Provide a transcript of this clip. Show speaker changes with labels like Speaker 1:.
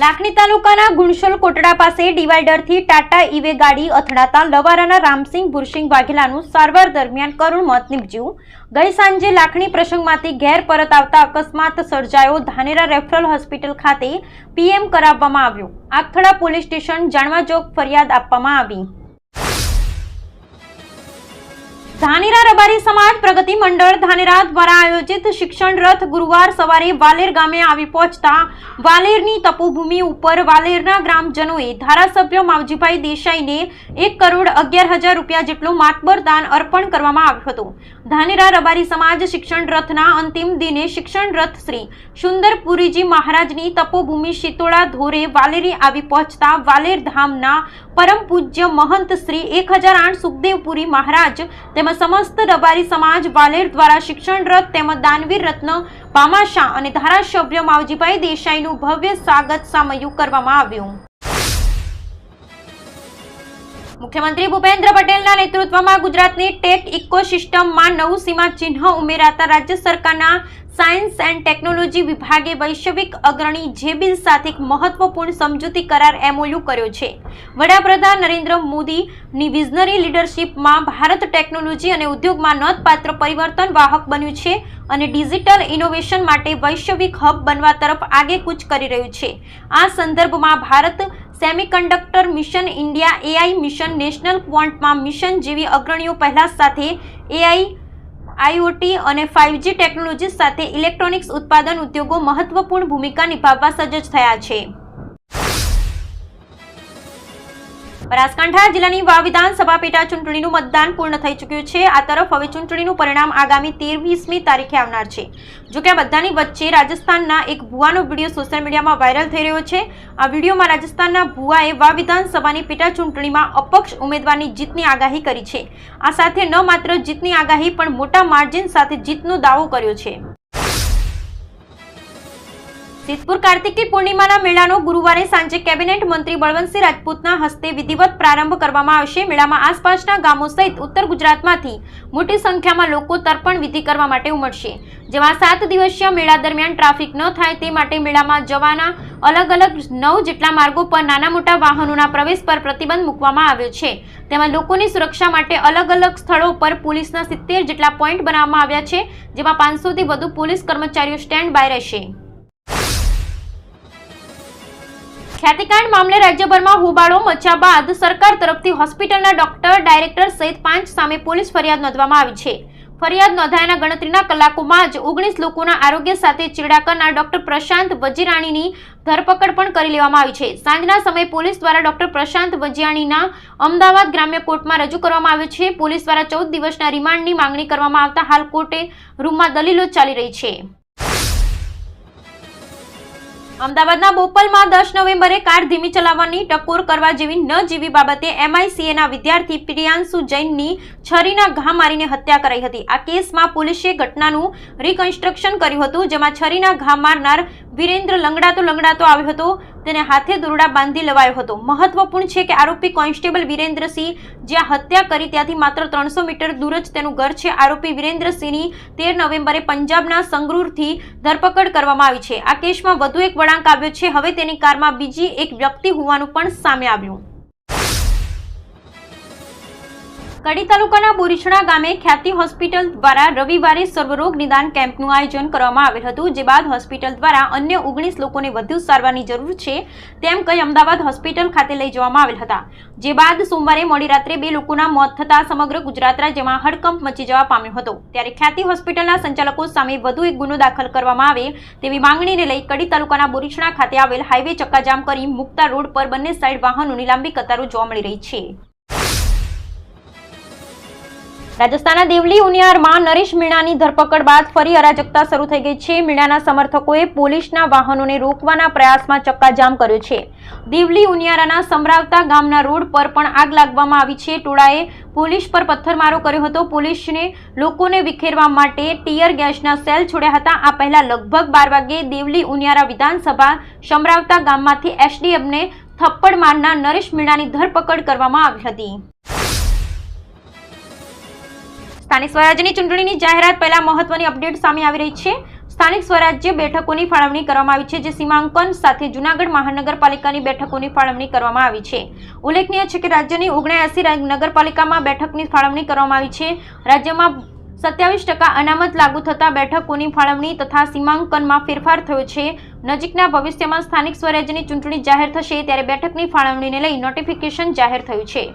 Speaker 1: લાખણી તાલુકાના ગુણશોલ કોટડા પાસે ડિવાઈડરથી ટાટા ઈવે ગાડી અથડાતા લવારાના રામસિંહ ભુરસિંહ વાઘેલાનું સારવાર દરમિયાન કરુણ મોત નીપજ્યું. ગઈ સાંજે લાખણી પ્રસંગમાંથી ઘેર પરત આવતા અકસ્માત સર્જાયો. ધાનેરા રેફરલ હોસ્પિટલ ખાતે પીએમ કરાવવામાં આવ્યું. આખથડા પોલીસ સ્ટેશન જાણવા જોગ ફરિયાદ આપવામાં આવી. ધાનેરા રબારી સમાજ પ્રગતિ મંડળ ધાનેરા દ્વારા આયોજિત શિક્ષણ રથ ગુરુવાર સવારે વાલેર ગામે આવી પહોંચતા વાલેરની તપોભૂમિ ઉપર વાલેરના ગ્રામજનોએ ધારાસભ્ય માવજીભાઈ દેસાઈને એક કરોડ અગિયાર હજાર રૂપિયા જેટલું માતબર દાન અર્પણ કરવામાં આવ્યું હતું. ધાનેરા રબારી સમાજ શિક્ષણ રથના અંતિમ દિને શિક્ષણ રથ શ્રી સુંદરપુરીજી મહારાજની તપોભૂમિ શીતોળા ધોરે વાલેરી આવી પહોંચતા વાલેર ધામના પરમ પૂજ્ય મહંત શ્રી એક હજાર આઠ સુખદેવપુરી મહારાજ તેમજ સમસ્ત રબારી સમાજ વાલેર દ્વારા શિક્ષણ રથ તેમજ દાનવીર રત્ન પામાશા અને ધારાસભ્ય માવજીભાઈ દેસાઈનું ભવ્ય સ્વાગત સામયું કરવામાં આવ્યું. મુખ્યમંત્રી ભૂપેન્દ્ર પટેલના નેતૃત્વમાં ગુજરાતની ટેક ઇકોસિસ્ટમમાં નવું સીમા ચિહ્ન ઉમેરાતા રાજ્ય સરકારના સાયન્સ એન્ડ ટેકનોલોજી વિભાગે વૈશ્વિક અગ્રણી જેબિલ સાથે એક મહત્વપૂર્ણ સમજૂતી કરાર એમઓયુ કર્યો છે. વડાપ્રધાન નરેન્દ્ર મોદીની વિઝનરી લીડરશિપમાં ભારત ટેકનોલોજી અને ઉદ્યોગમાં નોંધપાત્ર પરિવર્તન વાહક બન્યું છે અને ડિજિટલ ઇનોવેશન માટે વૈશ્વિક હબ બનવા તરફ આગેકૂચ કરી રહ્યું છે. આ સંદર્ભમાં Bharat semiconductor mission India AI mission national ક્વોન્ટમાં mission જેવી અગ્રણીઓ પહેલા સાથે એઆઈ આઈઓટી અને ફાઇવજી ટેકનોલોજી સાથે ઇલેક્ટ્રોનિક્સ ઉત્પાદન ઉદ્યોગો મહત્વપૂર્ણ ભૂમિકા નિભાવવા સજ્જ થયા છે. બનાસકાંઠા જિલ્લાની વાવ વિધાનસભા પેટા ચૂંટણીનું મતદાન પૂર્ણ થઈ ચૂક્યું છે. આ તરફ હવે ચૂંટણીનું પરિણામ આગામી તેરવીસમી તારીખે આવનાર છે. જોકે આ બધાની વચ્ચે રાજસ્થાનના એક ભુવાનો વીડિયો સોશિયલ મીડિયામાં વાયરલ થઈ રહ્યો છે. આ વિડીયોમાં રાજસ્થાનના ભુવાએ વાવ વિધાનસભાની પેટા ચૂંટણીમાં અપક્ષ ઉમેદવારની જીતની આગાહી કરી છે. આ સાથે ન માત્ર જીતની આગાહી પણ મોટા માર્જિન સાથે જીતનો દાવો કર્યો છે. સિદ્ધપુર કાર્તિકી પૂર્ણિમાના મેળાનો ગુરુવારે સાંજે કેબિનેટ મંત્રી બળવંતસિંહ રાજપૂતના હસ્તે વિધિવત પ્રારંભ કરવામાં આવશે. મેળામાં આસપાસના ગામો સહિત ઉત્તર ગુજરાતમાંથી મોટી સંખ્યામાં લોકો તર્પણ વિધિ કરવા માટે ઉમટશે. જેમાં સાત દિવસીય મેળા દરમિયાન ટ્રાફિક ન થાય તે માટે મેળામાં જવાના અલગ અલગ નવ જેટલા માર્ગો પર નાના મોટા વાહનોના પ્રવેશ પર પ્રતિબંધ મૂકવામાં આવ્યો છે. તેમાં લોકોની સુરક્ષા માટે અલગ અલગ સ્થળો પર પોલીસના સિત્તેર જેટલા પોઈન્ટ બનાવવામાં આવ્યા છે, જેમાં પાંચસોથી વધુ પોલીસ કર્મચારીઓ સ્ટેન્ડ બાય રહેશે. ખ્યાતિકાંડ મામલે રાજ્યભરમાં હોબાળો મચ્યા બાદ સરકાર તરફથી હોસ્પિટલના ડોક્ટર, ડાયરેક્ટર સહિત પાંચ સામે પોલીસ ફરિયાદ નોંધવામાં આવી છે. ફરિયાદ નોંધાયાના ગણતરીના કલાકોમાં જ ઓગણીસ લોકોના આરોગ્ય સાથે ચેડા કરનાર ડોક્ટર પ્રશાંત વજીરાણીની ધરપકડ પણ કરી લેવામાં આવી છે. સાંજના સમયે પોલીસ દ્વારા ડોક્ટર પ્રશાંત વજીયાણીના અમદાવાદ ગ્રામ્ય કોર્ટમાં રજૂ કરવામાં આવ્યો છે. પોલીસ દ્વારા ચૌદ દિવસના રિમાન્ડની માંગણી કરવામાં આવતા હાલ કોર્ટે રૂમમાં દલીલો ચાલી રહી છે. અમદાવાદના બોપલમાં દસ નવેમ્બરે કાર ધીમી ચલાવવાની ટકોર કરવા જેવી ન જેવી બાબતે એમઆઈસીએના વિદ્યાર્થી પ્રિયાંશુ જૈનની છરીના ઘા મારીને હત્યા કરાઈ હતી. આ કેસમાં પોલીસે ઘટનાનું રિકન્સ્ટ્રક્શન કર્યું હતું, જેમાં છરીના ઘા મારનાર વિરેન્દ્ર લંગડાતો લંગડાતો આવ્યો હતો. તેને હાથે દોરડા બાંધી લેવાયો હતો. મહત્વપૂર્ણ છે કે આરોપી કોન્સ્ટેબલ વિરેન્દ્રસિંહ જ્યાં હત્યા કરી ત્યાંથી માત્ર ત્રણસો મીટર દૂર જ તેનું ઘર છે. આરોપી વિરેન્દ્રસિંહની તેર નવેમ્બરે પંજાબના સંગરૂરથી ધરપકડ કરવામાં આવી છે. આ કેસમાં વધુ એક વળાંક આવ્યો છે. હવે તેની કારમાં બીજી એક વ્યક્તિ હોવાનું પણ સામે આવ્યું. કડી તાલુકાના બોરીછડા ગામે ખ્યાતિ હોસ્પિટલ દ્વારા રવિવારે સર્વરોગ નિદાન કેમ્પનું આયોજન કરવામાં આવેલ હતું, જે બાદ હોસ્પિટલ દ્વારા અન્ય ઓગણીસ લોકોને વધુ સારવારની જરૂર છે તેમ કહી અમદાવાદ હોસ્પિટલ ખાતે લઈ જવામાં આવેલ હતા. જે બાદ સોમવારે મોડી રાત્રે બે લોકોના મોત થતાં સમગ્ર ગુજરાત રાજ્યમાં હડકંપ મચી જવા પામ્યો હતો. ત્યારે ખ્યાતિ હોસ્પિટલના સંચાલકો સામે વધુ એક ગુનો દાખલ કરવામાં આવે તેવી માંગણીને લઈ કડી તાલુકાના બોરીછડા ખાતે આવેલ હાઈવે ચક્કાજામ કરી મુક્તા રોડ પર બંને સાઇડ વાહનોની લાંબી કતારો જોવા મળી રહી છે. રાજસ્થાનના દેવલી ઉનિયારમાં નરેશ મીણાની ધરપકડ બાદ ફરી અરાજકતા શરૂ થઈ ગઈ છે. મીણાના સમર્થકોએ પોલીસના વાહનોને રોકવાના પ્રયાસમાં ચક્કાજામ કર્યો છે. દેવલી ઉનિયારાના સમરાવતા ગામના રોડ પર પણ આગ લાગવામાં આવી છે. ટોળાએ પોલીસ પર પથ્થરમારો કર્યો હતો. પોલીસને લોકોને વિખેરવા માટે ટીયર ગેસના સેલ છોડ્યા હતા. આ પહેલા લગભગ બાર વાગે દેવલી ઉનિયારા વિધાનસભા સમરાવતા ગામમાંથી એસડીએફને થપ્પડ મારના નરેશ મીણાની ધરપકડ કરવામાં આવી હતી. સ્થાનિક સ્વરાજ્યની ચૂંટણીની જાહેરાત પહેલા મહત્વની અપડેટ સામે આવી રહી છે. સ્થાનિક સ્વરાજ્ય બેઠકોની ફાળવણી કરવામાં આવી છે, જે સીમાંકન સાથે જૂનાગઢ મહાનગરપાલિકાની બેઠકોની ફાળવણી કરવામાં આવી છે. ઉલ્લેખનીય છે કે રાજ્યની ઓગણએસી નગરપાલિકામાં બેઠકની ફાળવણી કરવામાં આવી છે. રાજ્યમાં સત્યાવીસ ટકા અનામત લાગુ થતાં બેઠકોની ફાળવણી તથા સીમાંકનમાં ફેરફાર થયો છે. નજીકના ભવિષ્યમાં સ્થાનિક સ્વરાજ્યની ચૂંટણી જાહેર થશે ત્યારે બેઠકની ફાળવણીને લઈ નોટિફિકેશન જાહેર થયું છે.